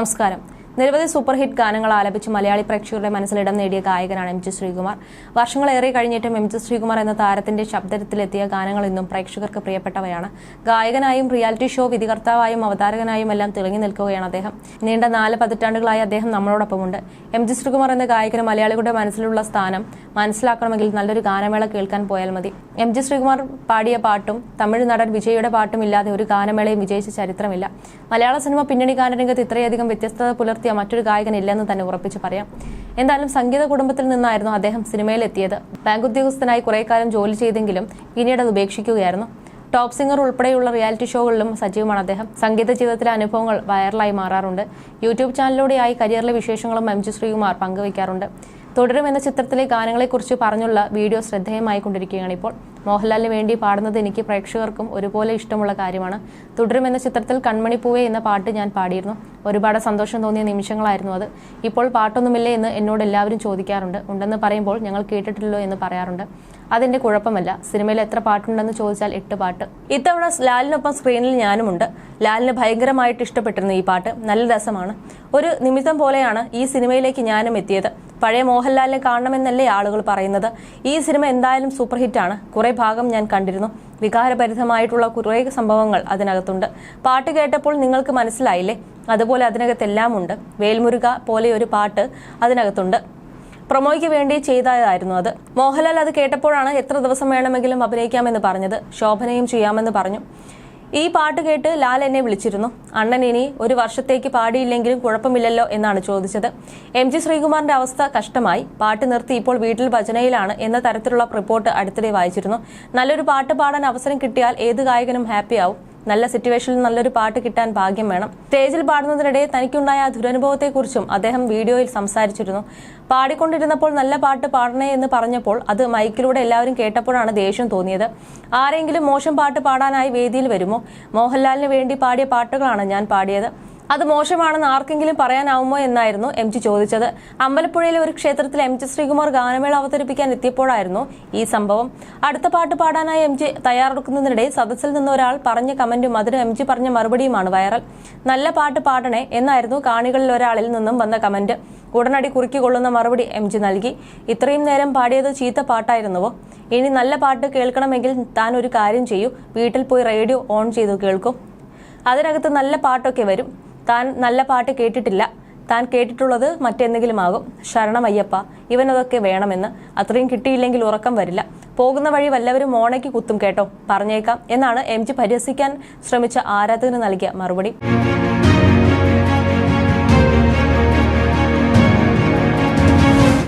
നമസ്കാരം. നിരവധി super hit ഗാനങ്ങൾ ആലപിച്ച് മലയാളി പ്രേക്ഷകരുടെ മനസ്സിലിടം നേടിയ ഗായകനാണ് എം ജി ശ്രീകുമാർ. വർഷങ്ങളേറെ കഴിഞ്ഞിട്ടും എം ജി ശ്രീകുമാർ എന്ന താരത്തിന്റെ ശബ്ദത്തിലെത്തിയ ഗാനങ്ങൾ ഇന്നും പ്രേക്ഷകർക്ക് പ്രിയപ്പെട്ടവയാണ്. ഗായകനായും റിയാലിറ്റി ഷോ വിധികർത്താവായും അവതാരകനായും എല്ലാം തിളങ്ങി നിൽക്കുകയാണ് അദ്ദേഹം. നീണ്ട നാല് പതിറ്റാണ്ടുകളായി അദ്ദേഹം നമ്മളോടൊപ്പമുണ്ട്. എം ജി ശ്രീകുമാർ എന്ന ഗായകന് മലയാളികളുടെ മനസ്സിലുള്ള സ്ഥാനം മനസ്സിലാക്കണമെങ്കിൽ നല്ലൊരു ഗാനമേള കേൾക്കാൻ പോയാൽ മതി. എം ജി ശ്രീകുമാർ പാടിയ പാട്ടും തമിഴ് നടൻ വിജയുടെ പാട്ടും ഇല്ലാതെ ഒരു ഗാനമേളയും വിജയിച്ച ചരിത്രമില്ല. മലയാള സിനിമ പിന്നണി ഗാനരംഗത്ത് ഇത്രയധികം വ്യത്യസ്തത പുലർത്തിയ മറ്റൊരു ഗായകൻ ഇല്ലെന്ന് തന്നെ ഉറപ്പിച്ച് പറയാം. എന്തായാലും സംഗീത കുടുംബത്തിൽ നിന്നായിരുന്നു അദ്ദേഹം സിനിമയിലെത്തിയത്. ബാങ്ക് ഉദ്യോഗസ്ഥനായി കുറെ കാലം ജോലി ചെയ്തെങ്കിലും പിന്നീട് അത് ഉപേക്ഷിക്കുകയായിരുന്നു. ടോപ്പ് സിംഗർ ഉൾപ്പെടെയുള്ള റിയാലിറ്റി ഷോകളിലും സജീവമാണ് അദ്ദേഹം. സംഗീത ജീവിതത്തിലെ അനുഭവങ്ങൾ വൈറലായി മാറാറുണ്ട്. യൂട്യൂബ് ചാനലിലൂടെയായി കരിയറിലെ വിശേഷങ്ങളും എം ജി ശ്രീകുമാർ പങ്കുവയ്ക്കാറുണ്ട്. തുടരും എന്ന ചിത്രത്തിലെ ഗാനങ്ങളെക്കുറിച്ച് പറഞ്ഞുള്ള വീഡിയോ ശ്രദ്ധേയമായി കൊണ്ടിരിക്കുകയാണ് ഇപ്പോൾ. മോഹൻലാലിന് വേണ്ടി പാടുന്നത് എനിക്ക് പ്രേക്ഷകർക്കും ഒരുപോലെ ഇഷ്ടമുള്ള കാര്യമാണ്. തുടരും എന്ന ചിത്രത്തിൽ കൺമണി പൂവേ എന്ന പാട്ട് ഞാൻ പാടിയിരുന്നു. ഒരുപാട് സന്തോഷം തോന്നിയ നിമിഷങ്ങളായിരുന്നു അത്. ഇപ്പോൾ പാട്ടൊന്നുമില്ലേ എന്ന് എന്നോട് എല്ലാവരും ചോദിക്കാറുണ്ട്. ഉണ്ടെന്ന് പറയുമ്പോൾ ഞങ്ങൾ കേട്ടിട്ടില്ലോ എന്ന് പറയാറുണ്ട്. അതിന്റെ കുഴപ്പമല്ല. സിനിമയിൽ എത്ര പാട്ടുണ്ടെന്ന് ചോദിച്ചാൽ എട്ട് പാട്ട്. ഇത്തവണ ലാലിനൊപ്പം സ്ക്രീനിൽ ഞാനുമുണ്ട്. ലാലിന് ഭയങ്കരമായിട്ട് ഇഷ്ടപ്പെട്ടിരുന്നു ഈ പാട്ട്. നല്ല രസമാണ്. ഒരു നിമിത്തം പോലെയാണ് ഈ സിനിമയിലേക്ക് ഞാനും എത്തിയത്. പഴയ മോഹൻലാലിനെ കാണണമെന്നല്ലേ ആളുകൾ പറയുന്നത്. ഈ സിനിമ എന്തായാലും സൂപ്പർ ഹിറ്റാണ് കുറെ ഭാഗം ഞാൻ കണ്ടിരുന്നു. വികാരഭരിതമായിട്ടുള്ള കുറേ സംഭവങ്ങൾ അതിനകത്തുണ്ട്. പാട്ട് കേട്ടപ്പോൾ നിങ്ങൾക്ക് മനസ്സിലായില്ലേ? അതുപോലെ അതിനകത്തെല്ലാം ഉണ്ട്. വേൽമുരുക പോലെ ഒരു പാട്ട് അതിനകത്തുണ്ട്. പ്രൊമോയ്ക്ക് വേണ്ടി ചെയ്തതായിരുന്നു അത്. മോഹൻലാൽ അത് കേട്ടപ്പോഴാണ് എത്ര ദിവസം വേണമെങ്കിലും അഭിനയിക്കാമെന്ന് പറഞ്ഞത്. ശോഭനയും ചെയ്യാമെന്ന് പറഞ്ഞു. ഈ പാട്ട് കേട്ട് ലാൽ എന്നെ വിളിച്ചിരുന്നു. അണ്ണൻ ഇനി ഒരു വർഷത്തേക്ക് പാടിയില്ലെങ്കിലും കുഴപ്പമില്ലല്ലോ എന്നാണ് ചോദിച്ചത്. എം ജി ശ്രീകുമാറിന്റെ അവസ്ഥ കഷ്ടമായി. പാട്ട് നിർത്തി ഇപ്പോൾ വീട്ടിൽ ഭജനയിലാണ് എന്ന തരത്തിലുള്ള റിപ്പോർട്ട് അടുത്തിടെ വായിച്ചിരുന്നു. നല്ലൊരു പാട്ട് പാടാൻ അവസരം കിട്ടിയാൽ ഏത് ഗായകനും ഹാപ്പിയാവും. നല്ല സിറ്റുവേഷനിൽ നല്ലൊരു പാട്ട് കിട്ടാൻ ഭാഗ്യം വേണം. സ്റ്റേജിൽ പാടുന്നതിനിടെ തനിക്കുണ്ടായ ദുരനുഭവത്തെക്കുറിച്ചും അദ്ദേഹം വീഡിയോയിൽ സംസാരിച്ചിരുന്നു. പാടിക്കൊണ്ടിരുന്നപ്പോൾ നല്ല പാട്ട് പാടണേ എന്ന് പറഞ്ഞപ്പോൾ അത് മൈക്കിലൂടെ എല്ലാവരും കേട്ടപ്പോഴാണ് ദേഷ്യം തോന്നിയത്. ആരെങ്കിലും മോശം പാട്ട് പാടാനായി വേദിയിൽ വരുമോ? മോഹൻലാലിന് വേണ്ടി പാടിയ പാട്ടുകളാണ് ഞാൻ പാടിയത്. അത് മോശമാണെന്ന് ആർക്കെങ്കിലും പറയാനാവുമോ എന്നായിരുന്നു എം ജി ചോദിച്ചത്. അമ്പലപ്പുഴയിലെ ഒരു ക്ഷേത്രത്തിൽ എം ജി ശ്രീകുമാർ ഗാനമേള അവതരിപ്പിക്കാൻ എത്തിയപ്പോഴായിരുന്നു ഈ സംഭവം. അടുത്ത പാട്ട് പാടാനായി എം ജി തയ്യാറെടുക്കുന്നതിനിടെ സദസ്സിൽ നിന്ന് ഒരാൾ പറഞ്ഞ കമന്റും അതിന് എം ജി പറഞ്ഞ മറുപടിയുമാണ് വൈറൽ. നല്ല പാട്ട് പാടണേ എന്നായിരുന്നു കാണികളിൽ ഒരാളിൽ നിന്നും വന്ന കമന്റ്. ഉടനടി കുറുക്കിക്കൊള്ളുന്ന മറുപടി എം ജി നൽകി. ഇത്രയും നേരം പാടിയത് ചീത്ത പാട്ടായിരുന്നുവോ? ഇനി നല്ല പാട്ട് കേൾക്കണമെങ്കിൽ താൻ ഒരു കാര്യം ചെയ്യൂ. വീട്ടിൽ പോയി റേഡിയോ ഓൺ ചെയ്തു കേൾക്കും. അതിനകത്ത് നല്ല പാട്ടൊക്കെ വരും. താൻ നല്ല പാട്ട് കേട്ടിട്ടില്ല. താൻ കേട്ടിട്ടുള്ളത് മറ്റെന്തെങ്കിലും ആകും ശരണമയ്യപ്പ ഇവനതൊക്കെ വേണമെന്ന്. അത്രയും കിട്ടിയില്ലെങ്കിൽ ഉറക്കം വരില്ല. പോകുന്ന വഴി വല്ലവരും മോണയ്ക്ക് കുത്തും കേട്ടോ. പറഞ്ഞേക്കാം. എന്നാണ് എം ജി പരിഹസിക്കാൻ ശ്രമിച്ച ആരാധകന് നൽകിയ മറുപടി.